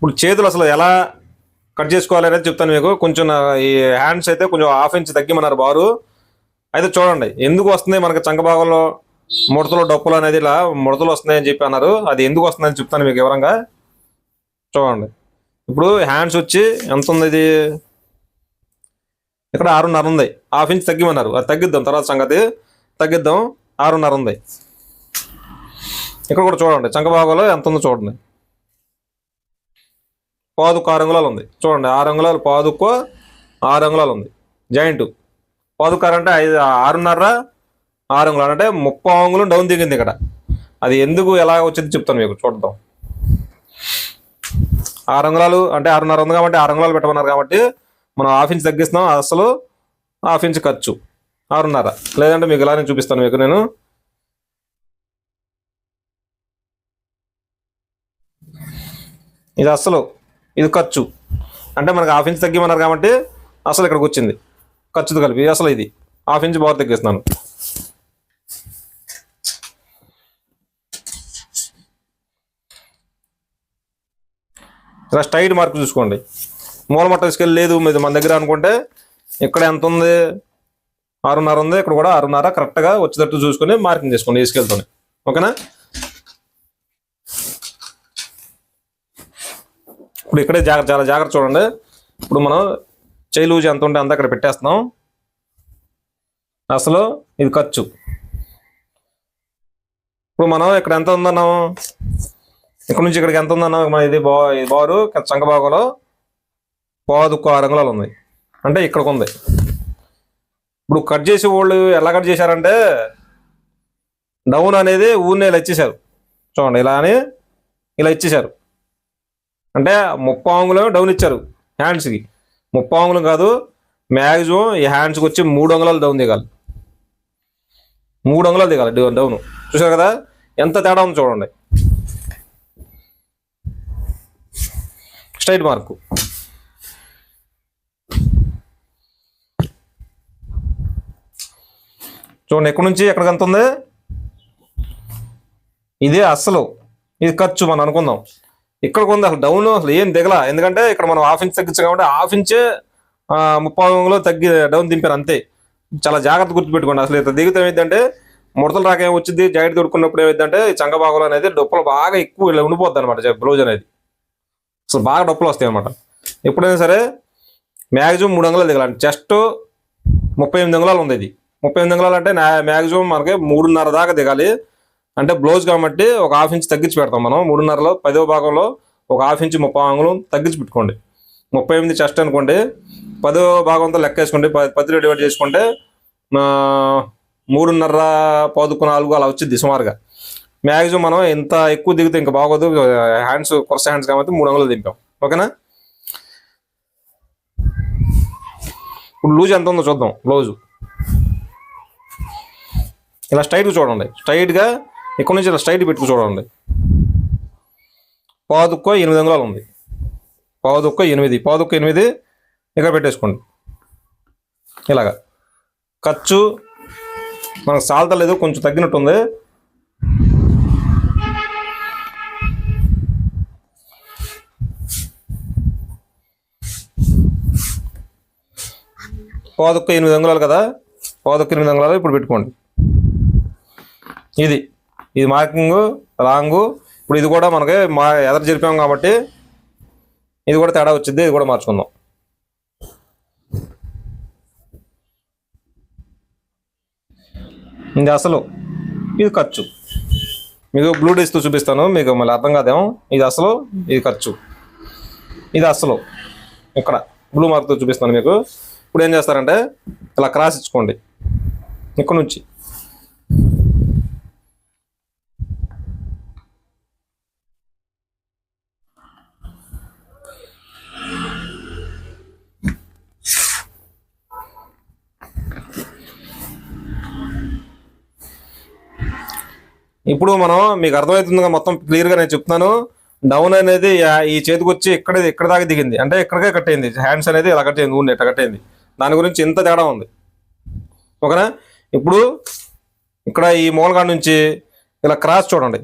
ఇప్పుడు చేతులు అసలు ఎలా కట్ చేసుకోవాలి అనేది చెప్తాను మీకు. కొంచెం ఈ హ్యాండ్స్ అయితే కొంచెం హాఫ్ ఇంచ్ తగ్గిమన్నారు బారు. అయితే చూడండి ఎందుకు వస్తుంది మనకి చంక భాగంలో ముడతలు డొప్పులు అనేది ఇలా ముడతలు వస్తున్నాయని చెప్పి అన్నారు. అది ఎందుకు వస్తుందని చెప్తాను మీకు వివరంగా. చూడండి ఇప్పుడు హ్యాండ్స్ వచ్చి ఎంత ఉంది ఇది? ఇక్కడ ఆరున్నర ఉంది. హాఫ్ ఇంచ్ తగ్గిమన్నారు. అది తగ్గిద్దాం తర్వాత సంగతి. తగ్గిద్దాం ఆరున్నర ఉంది. ఇక్కడ కూడా చూడండి చంక భాగంలో ఎంత ఉందో చూడండి. పాదుకు ఆరు అంగుళాలు ఉంది. చూడండి ఆరు అంగుళాలు పాదుకు ఆరు అంగుళాలు ఉంది. జాయింట్. పాదుకారు అంటే ఐదు ఆరున్నర ఆరు అంగుళాలు. అంటే ముప్పై అంగుళం డౌన్ దిగింది ఇక్కడ. అది ఎందుకు ఎలా వచ్చింది చెప్తాను మీకు చూద్దాం. ఆరు అంగుళాలు అంటే ఆరున్నర ఉంది కాబట్టి ఆరు అంగుళాలు పెట్టమన్నారు కాబట్టి మనం హాఫ్ ఇంచ్ తగ్గిస్తున్నాం. అసలు హాఫ్ ఇంచ్ ఖర్చు. ఆరున్నర. లేదంటే మీకు ఇలానే చూపిస్తాను మీకు నేను. ఇది అసలు ఇది ఖర్చు. అంటే మనకు హాఫ్ ఇంచ్ తగ్గిమన్నారు కాబట్టి అసలు ఇక్కడికి వచ్చింది. ఖర్చుతో కలిపి అసలు ఇది. హాఫ్ ఇంచ్ బాగా తగ్గిస్తున్నాను. ఇలా స్ట్రైట్ మార్క్ చూసుకోండి. మూలమట్ట తీసుకెళ్ళి లేదు మీరు మన దగ్గర అనుకుంటే ఇక్కడ ఎంత ఉంది? ఆరున్నర ఉంది ఇక్కడ కూడా ఆరున్నర కరెక్ట్గా వచ్చేటట్టు చూసుకొని మార్కింగ్ చేసుకోండి తీసుకెళ్తాను ఓకేనా? ఇప్పుడు ఇక్కడే జాగ్రత్త చాలా జాగ్రత్త చూడండి. ఇప్పుడు మనం చేయి లూజ్ ఎంత ఉంటే అంత ఇక్కడ పెట్టేస్తున్నాం. అసలు ఇది ఖర్చు. ఇప్పుడు మనం ఇక్కడ ఎంత ఉందన్నాము? ఇక్కడ నుంచి ఇక్కడికి ఎంత ఉందన్నాం మన ఇది బా ఇది బారు చంకబాగులో భాగంలో పాదుకు ఆరు అంగుళాలు ఉంది అంటే ఇక్కడికి ఉంది. ఇప్పుడు కట్ చేసే వాళ్ళు ఎలా కట్ చేశారంటే డౌన్ అనేది ఊరిని ఇలా ఇచ్చేశారు. చూడండి ఇలా అని ఇలా ఇచ్చేశారు. అంటే ముప్పై అంగుళం డౌన్ ఇచ్చారు హ్యాండ్స్కి ముప్పై అంగుళం కాదు మ్యాక్సిమం ఈ హ్యాండ్స్కి వచ్చి మూడు అంగుళాలు డౌన్ దిగాలి. మూడు అంగుళాలు దిగాలి డౌన్ డౌన్ చూసారు కదా? ఎంత తేడా ఉంది చూడండి. స్ట్రైట్ మార్కు చూడండి ఎక్కడి నుంచి ఎక్కడికి ఎంత ఉంది ఇదే అస్సలు ఇది ఖర్చు మనం అనుకుందాం. ఇక్కడ ఉంది అసలు డౌన్ అసలు ఏం దిగల. ఎందుకంటే ఇక్కడ మనం హాఫ్ ఇంచ్ తగ్గించాం కాబట్టి హాఫ్ ఇంచే ఆ, ముప్పై తగ్గి డౌన్ దింపారు అంతే. చాలా జాగ్రత్త గుర్తుపెట్టుకోండి. అసలు ఇట్లా దిగితే ఏంటంటే ముడతలు రాక ఏం వచ్చింది? జాకెట్ దొరుకున్నప్పుడు ఏమైందంటే చంగబాగులు అనేది డొప్పలు బాగా ఎక్కువ ఇలా ఉండిపోద్ది అనమాట బ్లౌజ్ అనేది. అసలు బాగా డొప్పలు వస్తాయి అనమాట ఎప్పుడైనా సరే మ్యాక్సిమం మూడు అంగుళాలు దిగాలి జస్ట్ ముప్పై ఎనిమిది అంగుళాలు ఉంది ఇది. ముప్పై ఎనిమిది అంగుళాలు అంటే మ్యాక్సిమం మనకి మూడున్నర దాకా దిగాలి. అంటే బ్లౌజ్ కాబట్టి ఒక హాఫ్ ఇంచ్ తగ్గించి పెడతాం మనం మూడున్నరలో పదో భాగంలో ఒక హాఫ్ ఇంచ్ ముప్పై అంగుళం తగ్గించి పెట్టుకోండి. ముప్పై ఎనిమిది చెస్ట్ అనుకోండి పదో భాగంతో లెక్క వేసుకోండి పది పదిలో డివైడ్ చేసుకుంటే మూడున్నర పాదుకు నాలుగు అలా వచ్చింది సుమారుగా. మ్యాక్సిమం మనం ఎంత ఎక్కువ దిగితే ఇంకా బాగోదు హ్యాండ్స్ కొరస హ్యాండ్స్ కాబట్టి మూడు అంగులు దింపాం. ఓకేనా? ఇప్పుడు లూజ్ ఎంత ఉందో చూద్దాం బ్లౌజు. ఇలా స్ట్రైట్గా చూడండి. స్ట్రైట్గా ఇక్కడ నుంచి ఇలా స్ట్రైట్ పెట్టుకు చూడండి. పాదుక్క ఎనిమిది అంగుళాలు ఉంది. పాదుక్క ఎనిమిది పాదుక్క ఎనిమిది ఇక్కడ పెట్టేసుకోండి. ఇలాగా. ఖర్చు మనకు సాల్తలేదు కొంచెం తగ్గినట్టుంది. పాదుక్క ఎనిమిది అంగుళాలు కదా? పాదుక్క ఎనిమిది అంగుళాలు ఇప్పుడు పెట్టుకోండి. ఇది. ఇది మార్కింగ్ లాంగు ఇప్పుడు ఇది కూడా మనకి మా ఎదరు జరిపాం కాబట్టి ఇది కూడా తేడా వచ్చింది ఇది కూడా మార్చుకుందాం. ఇది అసలు ఇది ఖర్చు. మీకు బ్లూ డేస్తో చూపిస్తాను మీకు మళ్ళీ అర్థం కాదేమో. ఇది అసలు ఇది ఖర్చు. ఇది అసలు ఇక్కడ బ్లూ మార్క్తో చూపిస్తాను మీకు. ఇప్పుడు ఏం చేస్తారంటే ఇలా క్రాస్ ఇచ్చుకోండి. ఇక్కడ నుంచి. ఇప్పుడు మనం మీకు అర్థమవుతుందిగా మొత్తం క్లియర్గా నేను చెప్తున్నాను. డౌన్ అనేది ఈ చేతికి వచ్చి ఇక్కడ ఇక్కడ దాకా దిగింది. అంటే ఇక్కడికే కట్టయింది హ్యాండ్స్ అనేది ఇలా కట్టయింది ఉండి ఇట్లా కట్టయింది దాని గురించి ఇంత తేడా ఉంది. ఓకేనా? ఇప్పుడు ఇక్కడ ఈ మూలగాడ నుంచి ఇలా క్రాస్ చూడండి.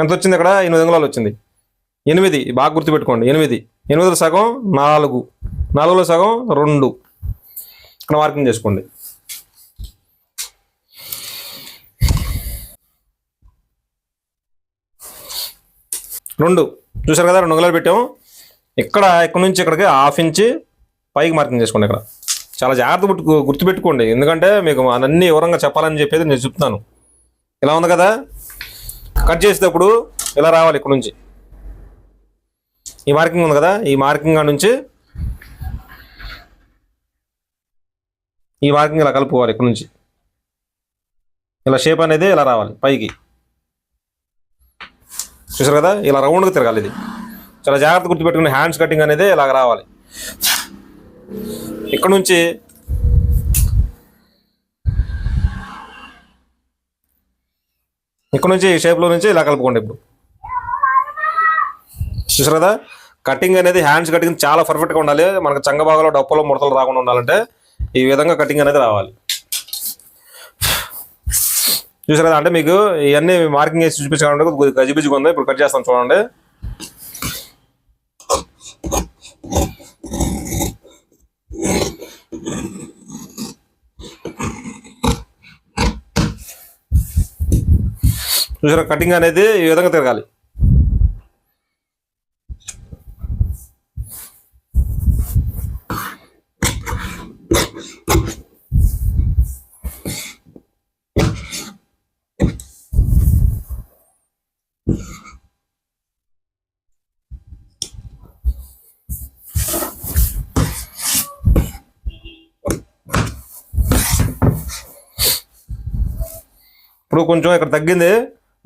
ఎంత వచ్చింది ఇక్కడ? ఎనిమిది అంగుళాలు వచ్చింది. ఎనిమిది. బాగా గుర్తుపెట్టుకోండి. ఎనిమిది. ఎనిమిదిలో సగం నాలుగు. నాలుగులో సగం రెండు. ఇక్కడ మార్కింగ్ చేసుకోండి. రెండు. చూసారు కదా రెండు అంగుళాలు పెట్టాము. ఇక్కడ ఇక్కడ నుంచి ఇక్కడికి హాఫ్ ఇంచ్ పైకి మార్కింగ్ చేసుకోండి ఇక్కడ. చాలా జాగ్రత్త గుర్తు గుర్తుపెట్టుకోండి. ఎందుకంటే మీకు అన్నీ వివరంగా చెప్పాలని చెప్పేది నేను చెప్తున్నాను. ఇలా ఉంది కదా? కట్ చేసేటప్పుడు ఇలా రావాలి ఇక్కడ నుంచి. ఈ మార్కింగ్ ఉంది కదా? ఈ మార్కింగ్ నుంచి ఈ మార్కింగ్ ఇలా కలుపుకోవాలి ఇక్కడ నుంచి. ఇలా షేప్ అనేది ఇలా రావాలి పైకి. చూసారు కదా? ఇలా రౌండ్గా తిరగాలి ఇది. చాలా జాగ్రత్త గుర్తుపెట్టుకుని హ్యాండ్స్ కటింగ్ అనేది ఇలాగ రావాలి. ఇక్కడ నుంచి ఇక్కడ నుంచి ఈ షేప్లో నుంచి ఇలా కలుపుకోండి ఇప్పుడు. చూసారు కదా? కటింగ్ అనేది హ్యాండ్స్ కటింగ్ చాలా పర్ఫెక్ట్గా ఉండాలి. మనకు చంగబాగలో డప్పులో ముడతలు రాకుండా ఉండాలంటే ఈ విధంగా కటింగ్ అనేది రావాలి. చూసారు కదా అంటే మీకు ఇవన్నీ మార్కింగ్ వేసి చూపించాలంటే కొద్దిగా గజిబిజిగా ఉంది. ఇప్పుడు కట్ చేస్తాను చూడండి. చూసారా కటింగ్ అనేది ఈ విధంగా తిరగాలి. ఇప్పుడు కొంచెం ఇక్కడ తగ్గింది.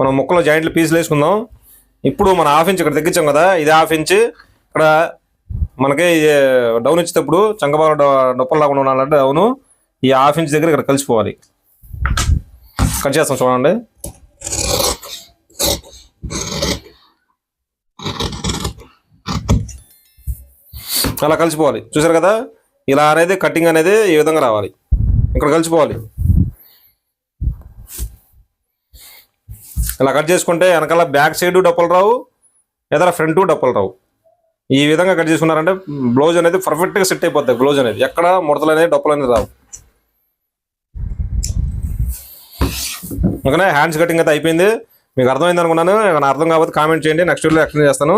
మనం ముక్కలో జాయింట్లు పీసులు వేసుకుందాం. ఇప్పుడు మన హాఫ్ ఇంచ్ ఇక్కడ తగ్గించాం కదా ఇది హాఫ్ ఇంచ్. ఇక్కడ మనకి డౌన్ ఇచ్చేటప్పుడు చంకబాల డొప్పలు రాకుండా ఉండాలంటే డౌను. ఈ హాఫ్ ఇంచ్ దగ్గర ఇక్కడ కలిసిపోవాలి. కట్ చేస్తాం చూడండి. అలా కలిసిపోవాలి. చూసారు కదా? ఇలా అనేది కటింగ్ అనేది ఈ విధంగా రావాలి. ఇక్కడ కలిసిపోవాలి. ఇలా కట్ చేసుకుంటే వెనకాల బ్యాక్ సైడ్ డప్పులు రావు ఎదర ఫ్రంట్ డప్పులు రావు. ఈ విధంగా కట్ చేసుకున్నారంటే బ్లౌజ్ అనేది పర్ఫెక్ట్గా సెట్ అయిపోద్ది బ్లౌజ్ అనేది. ఎక్కడ ముడతలు అనేది డప్పులు అనేది రావు. ఓకేనా? హ్యాండ్స్ కటింగ్ అయితే అయిపోయింది. మీకు అర్థమైంది అనుకున్నాను. ఏమైనా అర్థం కాకపోతే కామెంట్ చేయండి. నెక్స్ట్ వీడియో ఎక్స్ప్లెయిన్ చేస్తాను.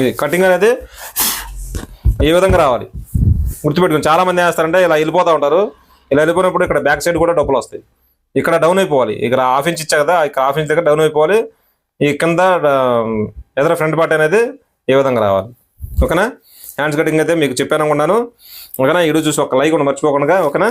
ఇది కటింగ్ అనేది ఈ విధంగా రావాలి. గుర్తుపెట్టుకుని చాలా మంది వేస్తారంటే ఇలా వెళ్ళిపోతూ ఉంటారు. ఇలా వెళ్ళిపోయినప్పుడు ఇక్కడ బ్యాక్ సైడ్ కూడా డబ్బులు వస్తాయి. ఇక్కడ డౌన్ అయిపోవాలి. ఇక్కడ హాఫ్ ఇంచ్ ఇచ్చా కదా ఇక్కడ హాఫ్ ఇంచ్ దగ్గర డౌన్ అయిపోవాలి. ఈ కింద ఎదురు ఎదుర ఫ్రంట్ పార్ట్ అనేది ఏ విధంగా రావాలి. ఓకేనా? హ్యాండ్స్ కటింగ్ అయితే మీకు చెప్పాను అనుకున్నాను. ఓకేనా? ఈరోజు చూసి ఒక లైక్ మర్చిపోకుండా ఓకేనా?